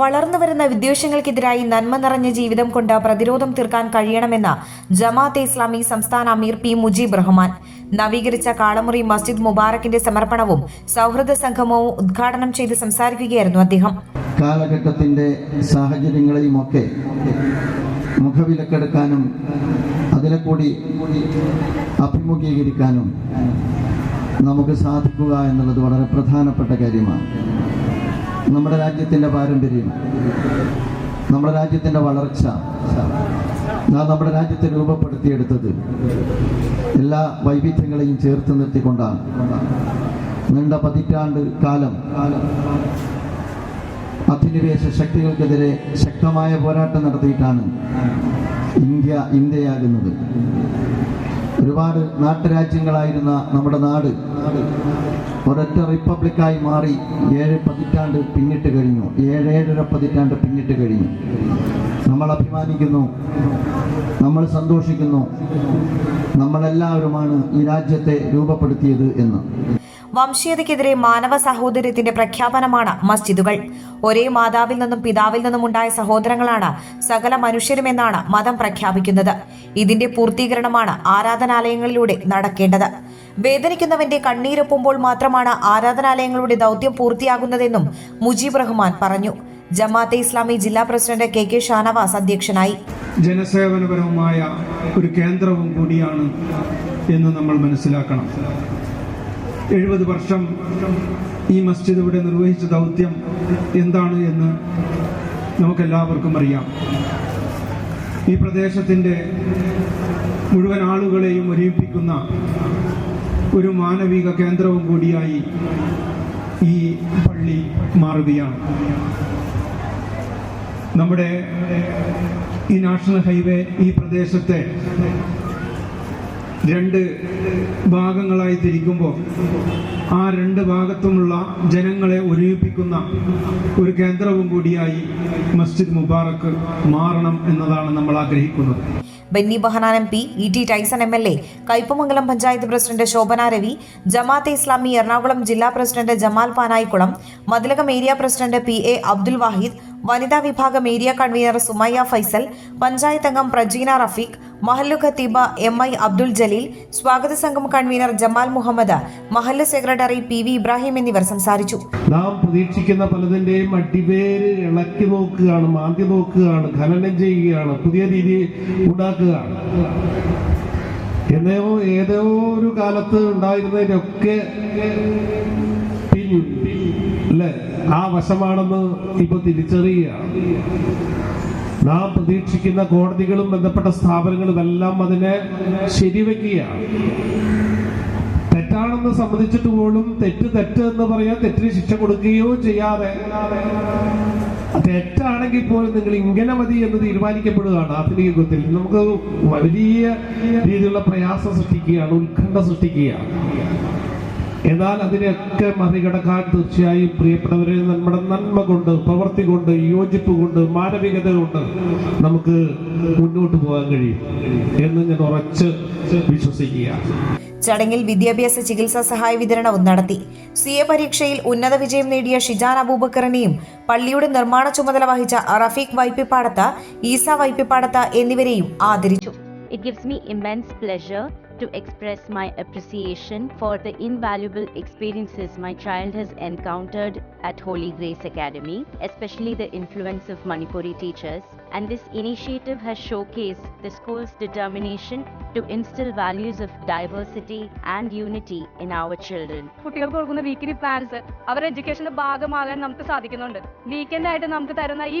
വളർന്നുവരുന്ന വിദ്വേഷങ്ങൾക്കെതിരായി നന്മ നിറഞ്ഞ ജീവിതം കൊണ്ട് പ്രതിരോധം തീർക്കാൻ കഴിയണമെന്ന് ജമാഅത്തെ ഇസ്ലാമി സംസ്ഥാന അമീർ പി മുജീബ് റഹ്മാൻ. നവീകരിച്ച കാളമുറി മസ്ജിദ് മുബാറക്കിന്റെ സമർപ്പണവും സൗഹൃദ സംഗമവും ഉദ്ഘാടനം ചെയ്ത് സംസാരിക്കുകയായിരുന്നു അദ്ദേഹം. കാലഘട്ടത്തിന്റെ സാഹചര്യങ്ങളെയുമൊക്കെ മുഖവിലക്കെടുക്കാനും അതിനെ കൂടി അഭിമുഖീകരിക്കാനും നമുക്ക് സാധിക്കുക എന്നുള്ളത് വളരെ പ്രധാനപ്പെട്ട കാര്യമാണ്. നമ്മുടെ രാജ്യത്തിന്റെ പാരമ്പര്യം നമ്മുടെ രാജ്യത്തിന്റെ വളർച്ച നാം നമ്മുടെ രാജ്യത്തെ രൂപപ്പെടുത്തിയെടുത്തത് എല്ലാ വൈവിധ്യങ്ങളെയും ചേർത്ത് നിർത്തിക്കൊണ്ടാണ്. നീണ്ട പതിറ്റാണ്ട് കാലം അധിനിവേശ ശക്തികൾക്കെതിരെ ശക്തമായ പോരാട്ടം നടത്തിയിട്ടാണ് ഇന്ത്യ ഇന്ത്യയാകുന്നത്. ഒരുപാട് നാട്ടുരാജ്യങ്ങളായിരുന്ന നമ്മുടെ നാട് ഒരൊറ്റ റിപ്പബ്ലിക്കായി മാറി ഏഴ് പതിറ്റാണ്ട് പിന്നിട്ട് കഴിഞ്ഞു. ഏഴേഴര പതിറ്റാണ്ട് പിന്നിട്ട് കഴിഞ്ഞു. നമ്മൾ അഭിമാനിക്കുന്നു. നമ്മൾ സന്തോഷിക്കുന്നു. നമ്മളെല്ലാവരുമാണ് ഈ രാജ്യത്തെ രൂപപ്പെടുത്തിയത് എന്ന്. വംശീയതയ്ക്കെതിരെ മാനവ സഹോദര്യത്തിന്റെ പ്രഖ്യാപനമാണ് മസ്ജിദുകൾ. ഒരേ മാതാവിൽ നിന്നും പിതാവിൽ നിന്നും ഉണ്ടായ സഹോദരങ്ങളാണ് സകല മനുഷ്യരുമെന്നാണ് മതം പ്രഖ്യാപിക്കുന്നത്. ഇതിന്റെ പൂർത്തീകരണമാണ് ആരാധനാലയങ്ങളിലൂടെ നടക്കേണ്ടത്. വേദനിക്കുന്നവന്റെ കണ്ണീരൊപ്പുമ്പോൾ മാത്രമാണ് ആരാധനാലയങ്ങളുടെ ദൗത്യം പൂർത്തിയാകുന്നതെന്നും മുജീബ് റഹ്മാൻ പറഞ്ഞു. ജമാഅത്തെ ഇസ്ലാമി ജില്ലാ പ്രസിഡന്റ് കെ കെ ഷാനവാസ് അധ്യക്ഷനായി. ജനസേവനപരമായ ഒരു കേന്ദ്രവും കൂടിയാണ് എന്ന് നമ്മൾ മനസ്സിലാക്കണം. എഴുപത് വർഷം ഈ മസ്ജിദ് ഇവിടെ നിർവഹിച്ച ദൗത്യം എന്താണ് എന്ന് നമുക്കെല്ലാവർക്കും അറിയാം. ഈ പ്രദേശത്തിന്റെ മുഴുവൻ ആളുകളെയും ഒരുമിപ്പിക്കുന്ന ഒരു മാനവിക കേന്ദ്രവും കൂടിയായി ഈ പള്ളി മാറുകയാണ്. നമ്മുടെ ഈ നാഷണൽ ഹൈവേ ഈ പ്രദേശത്തെ രണ്ട് ഭാഗങ്ങളായി തിരിക്കുമ്പോൾ ആ രണ്ട് ഭാഗത്തുമുള്ള ജനങ്ങളെ ഒരുമിപ്പിക്കുന്ന ഒരു കേന്ദ്രവും കൂടിയായി മസ്ജിദ് മുബാറക്ക് മാറണം എന്നതാണ് നമ്മൾ ആഗ്രഹിക്കുന്നത്. Benny Behanan M P E T Tyson M L A Kaipamangalam panchayat president Shobhana Ravi Jamaat-e Islami Ernakulam ജില്ലാ president Jamal Panayikulam Mathilakam area president P A Abdul Wahid വനിതാ വിഭാഗം ഏരിയ കൺവീനർ സുമയ്യ ഫൈസൽ പഞ്ചായത്ത് അംഗം പ്രജീന റഫീഖ് മഹല്ലു ഖത്തീബ എം ഐ അബ്ദുൽ ജലീൽ സ്വാഗത സംഘം convener Jamal Muhammad മഹല്ല് secretary P V Ibrahim എന്നിവർ സംസാരിച്ചു. നാം പ്രതീക്ഷിക്കുന്ന പലതിന്റെയും അടിവേര് ഇളക്കി നോക്കുകയാണ് മാന്തി നോക്കുകയാണ് ഖനനം ചെയ്യുകയാണ് പുതിയ രീതി ഉണ്ടാക്കുകയാണ്. എന്നോ ഏതോ ഒരു കാലത്ത് ഉണ്ടായിരുന്നതിനൊക്കെ അല്ലേ ആ വശമാണെന്ന് ഇപ്പൊ തിരിച്ചറിയുകയാണ് നാം പ്രതീക്ഷിക്കുന്ന കോടതികളും ബന്ധപ്പെട്ട സ്ഥാപനങ്ങളും എല്ലാം അതിനെ ശരിവെക്കുകയാണ് തെറ്റാണെന്ന് സമ്മതിച്ചിട്ട് പോലും തെറ്റ് തെറ്റ് എന്ന് പറയാൻ തെറ്റിന് ശിക്ഷ കൊടുക്കുകയോ ചെയ്യാതെ തെറ്റാണെങ്കിൽ പോലും നിങ്ങൾ ഇങ്ങനെ മതി എന്ന് തീരുമാനിക്കപ്പെടുകയാണ് ആധുനിക യുഗത്തിൽ നമുക്ക് വലിയ രീതിയിലുള്ള പ്രയാസം സൃഷ്ടിക്കുകയാണ് ഉത്കണ്ഠ സൃഷ്ടിക്കുകയാണ്. എന്നാൽ അതിനെയൊക്കെ മറികടക്കാൻ തീർച്ചയായും പ്രിയപ്പെട്ടവരെ നമ്മുടെ നന്മ കൊണ്ട് പ്രവർത്തി കൊണ്ട് യോജിപ്പ് കൊണ്ട് മാനവികത കൊണ്ട് നമുക്ക് മുന്നോട്ട് പോകാൻ കഴിയും എന്ന് ഞാൻ ഉറച്ച് വിശ്വസിക്കുക ചടങ്ങിൽ വിദ്യാഭ്യാസ ചികിത്സാ സഹായ വിതരണവും നടത്തി. സി എ പരീക്ഷയിൽ ഉന്നത വിജയം നേടിയ ഷിജാൻ അബൂബക്കറിനെയും പള്ളിയുടെ നിർമ്മാണ ചുമതല വഹിച്ച റഫീഖ് വൈപ്പിപ്പാടത്ത ഈസ വൈപ്പിപ്പാടത്ത എന്നിവരെയും ആദരിച്ചു. It gives me immense pleasure to express my appreciation for the invaluable experiences my child has encountered at Holy Grace Academy, especially the influence of Manipuri teachers. And this initiative has showcased the school's determination to instill values of diversity and unity in our children. കുട്ടികൾക്ക് കൊടുക്കുന്ന plans സാധിക്കുന്നുണ്ട് weekend ആയിട്ട് ഈ